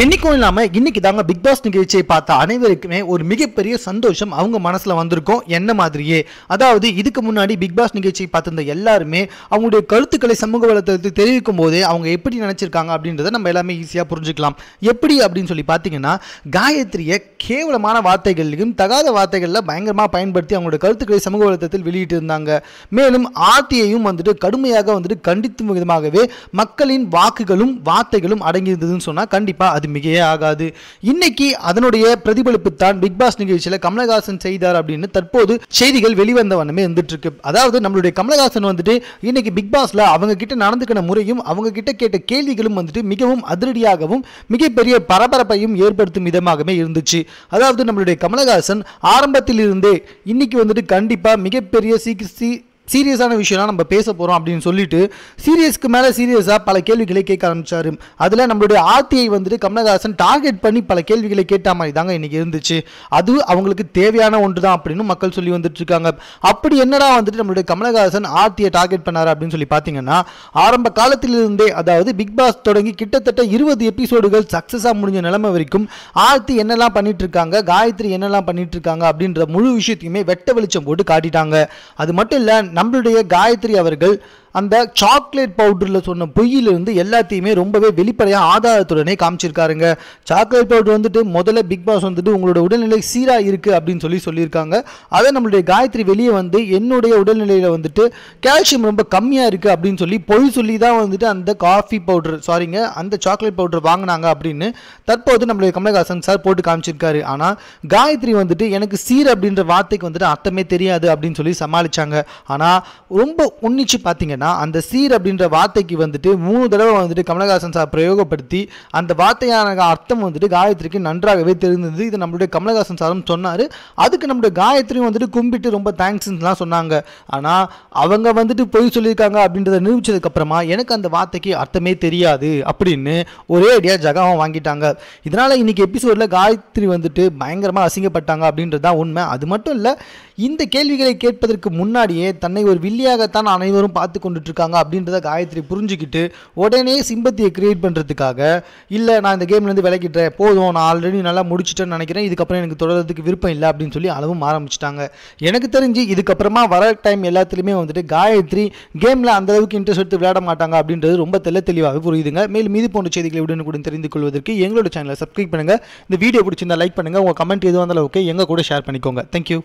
என்னைக்கும் இல்லாம இன்னைக்கு தாங்க பிக் பாஸ் நிகழ்ச்சியை பார்த்த அனைவருக்குமே ஒரு மிகப்பெரிய சந்தோஷம் அவங்க மனசுல வந்திருக்கும் என்ன மாதிரியே. அதாவது இதுக்கு முன்னாடி பிக் பாஸ் நிகழ்ச்சியை பார்த்திருந்த எல்லாருமே அவங்களுடைய கருத்துக்களை சமூக வலைத்தளத்தில் தெரிவிக்கும் போதே அவங்க எப்படி நினைச்சிருக்காங்க அப்படின்றத நம்ம எல்லாமே ஈஸியாக புரிஞ்சுக்கலாம். எப்படி அப்படின்னு சொல்லி பார்த்தீங்கன்னா காயத்ரியை கேவலமான வார்த்தைகளிலும் தகாத வார்த்தைகளில் பயங்கரமாக பயன்படுத்தி அவங்களுடைய கருத்துக்களை சமூக வலைத்தளத்தில் வெளியிட்டு இருந்தாங்க மேலும் ஆர்த்தியையும் வந்துட்டு கடுமையாக வந்துட்டு கண்டித்தும் விதமாகவே மக்களின் வாக்குகளும் வார்த்தைகளும் அடங்கியிருந்ததுன்னு சொன்னால் கண்டிப்பாக அது மிகையே ஆகாது. இன்னைக்கு அதனுடைய பிரதிபலிப்பு தான் பிக் பாஸ் நிகழ்ச்சியில் கமலஹாசன் செய்தார் அப்படின்னு தற்போது செய்திகள் வெளிவந்த வண்ணமே இருந்துட்டு இருக்கு அதாவது நம்மளுடைய கமலஹாசன் வந்துட்டு இன்னைக்கு பிக் பாஸ்ல அவங்க கிட்ட நடந்துக்கின முறையும் அவங்க கிட்ட கேட்ட கேள்விகளும் வந்துட்டு மிகவும் அதிரடியாகவும் மிகப்பெரிய பரபரப்பையும் ஏற்படுத்தும் விதமாகவே இருந்துச்சு. அதாவது நம்மளுடைய கமலஹாசன் ஆரம்பத்தில் இருந்தே இன்னைக்கு வந்துட்டு கண்டிப்பா மிகப்பெரிய சிகிச்சை சீரியஸான விஷயம்லாம் நம்ம பேச போகிறோம் அப்படின்னு சொல்லிட்டு சீரியஸ்க்கு மேலே சீரியஸாக பல கேள்விகளை கேட்க ஆரம்பிச்சாரு. அதில் நம்மளுடைய ஆர்த்தியை வந்துட்டு கமலஹாசன் டார்கெட் பண்ணி பல கேள்விகளை கேட்ட மாதிரி தாங்க இன்றைக்கி இருந்துச்சு. அது அவங்களுக்கு தேவையான ஒன்று தான் அப்படின்னு மக்கள் சொல்லி வந்துட்டு இருக்காங்க அப்படி என்னடா வந்துட்டு நம்மளுடைய கமலஹாசன் ஆர்த்தியை டார்கெட் பண்ணாரு அப்படின்னு சொல்லி பார்த்தீங்கன்னா ஆரம்ப காலத்திலிருந்தே அதாவது பிக் பாஸ் தொடங்கி கிட்டத்தட்ட இருபது எபிசோடுகள் சக்ஸஸாக முடிஞ்ச நிலைமை வரைக்கும் ஆர்த்தி என்னெல்லாம் பண்ணிட்டு இருக்காங்க காயத்ரி என்னெல்லாம் பண்ணிட்டு இருக்காங்க அப்படின்ற முழு விஷயத்தையுமே வெட்ட வெளிச்சம் போட்டு காட்டிட்டாங்க. அது மட்டும் இல்லை நம்மளுடைய காயத்ரி அவர்கள் அந்த சாக்லேட் பவுடரில் சொன்ன பொய்யிலிருந்து எல்லாத்தையுமே ரொம்பவே வெளிப்படையாக ஆதாரத்துடனே காமிச்சிருக்காருங்க. சாக்லேட் பவுடர் வந்துட்டு முதல்ல பிக் பாஸ் வந்துட்டு உங்களோட உடல்நிலை சீராக இருக்குது அப்படின்னு சொல்லி சொல்லியிருக்காங்க. அதை நம்மளுடைய காயத்ரி வெளியே வந்து என்னுடைய உடல்நிலையில் வந்துட்டு கால்சியம் ரொம்ப கம்மியாக இருக்குது அப்படின்னு சொல்லி பொய் சொல்லி தான் வந்துட்டு அந்த காஃபி பவுடர் சாரிங்க அந்த சாக்லேட் பவுடர் வாங்கினாங்க அப்படின்னு தற்போது நம்மளுடைய கமலஹாசன் சார் போட்டு காமிச்சிருக்காரு. ஆனால் காயத்ரி வந்துட்டு எனக்கு சீர் அப்படின்ற வார்த்தைக்கு வந்துட்டு அர்த்தமே தெரியாது அப்படின்னு சொல்லி சமாளிச்சாங்க. ஆனால் ரொம்ப உன்னிச்சு பார்த்தீங்கன்னா அந்த சீர் அப்படின்ற வார்த்தைக்கு வந்துட்டு மூணு தடவை வந்துட்டு கமலஹாசன் சார் பிரயோகப்படுத்தி அந்த வார்த்தையான அர்த்தம் வந்துட்டு காயத்ரிக்கு நன்றாகவே தெரிந்தது. இது நம்மளுடைய கமலஹாசன் சாரும் சொன்னார். அதுக்கு நம்மளுடைய காயத்ரியும் வந்துட்டு கும்பிட்டு ரொம்ப தேங்க்ஸ்லாம் சொன்னாங்க. ஆனால் அவங்க வந்துட்டு பொய் சொல்லியிருக்காங்க அப்படின்றத நிரூபித்ததுக்கப்புறமா எனக்கு அந்த வார்த்தைக்கு அர்த்தமே தெரியாது அப்படின்னு ஒரே அடியாக ஜகாவும் வாங்கிட்டாங்க. இதனால் இன்றைக்கி எபிசோடில் காயத்ரி வந்துட்டு பயங்கரமாக அசிங்கப்பட்டாங்க அப்படின்றது தான் உண்மை. அது மட்டும் இல்லை இந்த கேள்விகளை கேட்பதற்கு முன்னாடியே தன்னை ஒரு வில்லியாகத்தான் அனைவரும் பார்த்து கொண்டுட்ருக்காங்க அப்படின்றத காயத்ரி புரிஞ்சுக்கிட்டு உடனே சிம்பத்தியை கிரியேட் பண்ணுறதுக்காக இல்லை நான் இந்த கேம்லேருந்து விளக்கிட்டேன் போதும் நான் ஆல்ரெடி நல்லா முடிச்சிட்டேன்னு நினைக்கிறேன் இதுக்கப்புறம் எனக்கு தொடர்றதுக்கு விருப்பம் இல்லை அப்படின்னு சொல்லி அளவும் ஆரம்பிச்சிட்டாங்க. எனக்கு தெரிஞ்சு இதுக்கப்புறமா வர டைம் எல்லாத்துலேயுமே வந்துட்டு காயத்ரி கேமில் அந்தளவுக்கு இன்ட்ரெஸ்ட் எடுத்து விளையாட மாட்டாங்க அப்படின்றது ரொம்ப தெல்ல தெளிவாகவே புரியுதுங்க. மேலும் மீது போன்ற செய்திகளை உடனுக்குடன் தெரிந்து கொள்வதற்கு எங்களோட சேனலை சப்ஸ்கிரைப் பண்ணுங்கள் இந்த வீடியோ பிடிச்சிருந்தா லைக் பண்ணுங்கள் உங்கள் கமெண்ட் எதுவாக இருந்தாலும் ஓகே எங்கள் கூட ஷேர் பண்ணிக்கோங்க. தேங்க்யூ